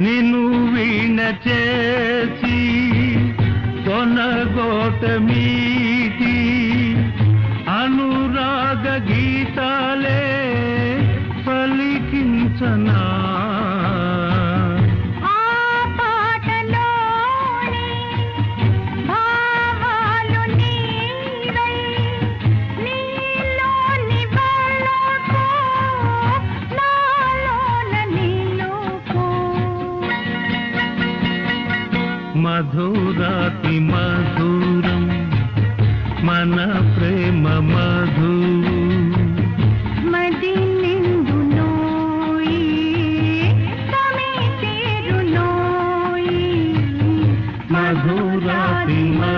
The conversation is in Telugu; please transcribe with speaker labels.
Speaker 1: నిన్ను వీణ చేసి కొనగోట మీటి అనురాగ గీతాలే పలికించనా.
Speaker 2: మధురాతి మధురం మన ప్రేమ మధు మది నిందులో
Speaker 1: మధురాతి మధు